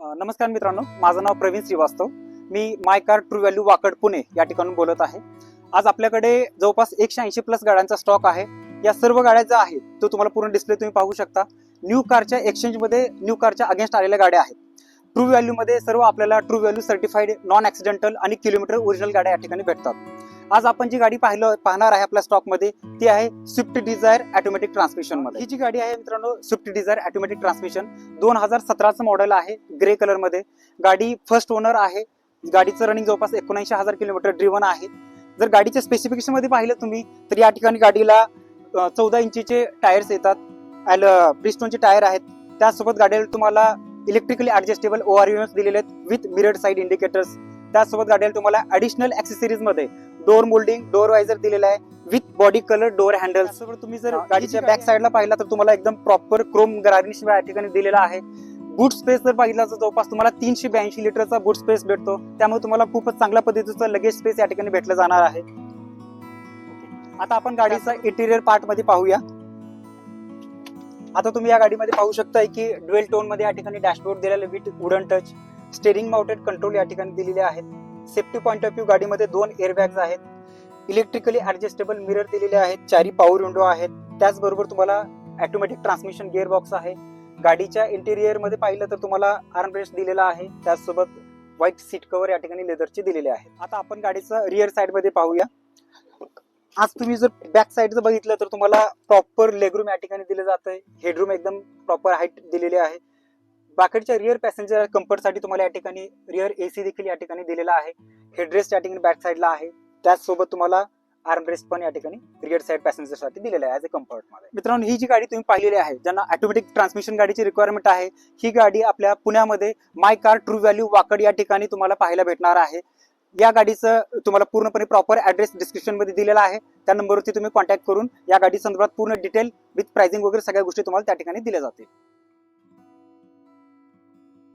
नमस्कार मित्रांनो माझं नाव प्रवीण श्रीवास्तव. मी My Car True Value Wakad Pune या ठिकाणून बोलत आहे. आज आपल्याकडे जवळपास एकशे ऐंशी प्लस गाड्यांचा स्टॉक आहे. या सर्व गाड्या ज्या आहेत तो तुम्हाला पूर्ण डिस्प्ले तुम्ही पाहू शकता. न्यू कारच्या एक्सचेंजमध्ये न्यू कारच्या अगेन्स्ट आलेल्या गाड्या आहेत. ट्रू व्हॅल्यूमध्ये सर्व आपल्याला true value certified non accidental आणि किलोमीटर ओरिजिनल गाड्या या ठिकाणी भेटतात. आज आपण जी गाडी पाहिलं पाहणार आहे आपल्या स्टॉकमध्ये ती आहे स्विफ्ट डिझायर ऑटोमॅटिक ट्रान्समिशनमध्ये. ही जी गाडी आहे मित्रांनो स्विफ्ट डिझायर ऑटोमॅटिक ट्रान्समिशन दोन हजार सतराचं मॉडेल आहे ग्रे कलरमध्ये. गाडी फर्स्ट ओनर आहे. गाडीचं रनिंग जवळपास एकोणऐंशी हजार किलोमीटर ड्रिव्हन आहे. जर गाडीच्या स्पेसिफिकेशनमध्ये पाहिलं तुम्ही तर या ठिकाणी गाडीला चौदा इंचीचे टायर्स येतात. ब्रिस्टोनचे टायर आहेत. त्यासोबत गाडीला तुम्हाला इलेक्ट्रिकली ऍडजस्टेबल ओ आर दिलेले आहेत विथ मिरड साईड इंडिकेटर्स त्यासोबत गाडीला तुम्हाला ऍडिशनल ऍक्सेसरीजमध्ये डोर मोल्डिंग डोर वायझर दिलेला आहे. With body colour door handle तुम्ही जर गाडीच्या बॅक साईडला पाहिला तर तुम्हाला एकदम प्रॉपर क्रोम गार्निश या ठिकाणी दिलेला आहे. बूट स्पेस जर पाहिला तर जवळपास तुम्हाला तीनशे ब्याऐंशी लिटरचा बूट स्पेस भेटतो. त्यामुळे तुम्हाला खूपच चांगल्या पद्धतीचं लगेज स्पेस या ठिकाणी भेटलं जाणार आहे. आता आपण गाडीचा इंटिरियर पार्टमध्ये पाहूया. आता तुम्ही या गाडीमध्ये पाहू शकताय की ड्युएल टोनमध्ये या ठिकाणी डॅशबोर्ड दिलेले with wooden touch steering mounted control या ठिकाणी दिलेले आहेत. सेफ्टी पॉईंट ऑफ व्ह्यू गाडीमध्ये दोन एअरबॅग्स आहेत. इलेक्ट्रिकली ॲडजस्टेबल मिरर दिलेले आहेत. चारी पॉवर विंडो आहेत. त्याचबरोबर तुम्हाला ॲटोमॅटिक ट्रान्समिशन गिअर बॉक्स आहे. गाडीच्या इंटेरियरमध्ये पाहिलं तर तुम्हाला आर्मरेस्ट दिलेला आहे. त्याचसोबत व्हाईट सीट कवर या ठिकाणी लेदरचे दिलेले आहे आता आपण गाडीचं रिअर साईडमध्ये पाहूया. आज तुम्ही जर बॅक साईड जर बघितलं तर तुम्हाला प्रॉपर लेगरूम या ठिकाणी दिलं जातंय. हेडरूम एकदम प्रॉपर हाईट दिलेली आहे. बाकीच्या रिअर पॅसेंजर कम्फर्टसाठी तुम्हाला या ठिकाणी रिअर एसी देखील या ठिकाणी दिलेला आहे. हेडरेस्ट या ठिकाणी बॅक साईडला आहे. त्याचसोबत तुम्हाला आर्मरेस्ट पण या ठिकाणी रिअर साईड पॅसेंजरसाठी दिलेला आहे ॲज अ कम्फर्टमध्ये. मित्रांनो ही जी गाडी तुम्ही पाहिलेली आहे ज्यांना ऑटोमॅटिक ट्रान्समिशन गाडीची रिक्वायरमेंट आहे ही गाडी आपल्या पुण्यामध्ये My Car True Value Wakad या ठिकाणी तुम्हाला पाहायला भेटणार आहे. या गाडीचं तुम्हाला पूर्णपणे प्रॉपर ऍड्रेस डिस्क्रिप्शनमध्ये दिलेला आहे. त्या नंबरवरती तुम्ही कॉन्टॅक्ट करून या गाडी संदर्भात पूर्ण डिटेल विथ प्राइसिंग वगैरे सगळ्या गोष्टी तुम्हाला त्या ठिकाणी दिल्या जातील.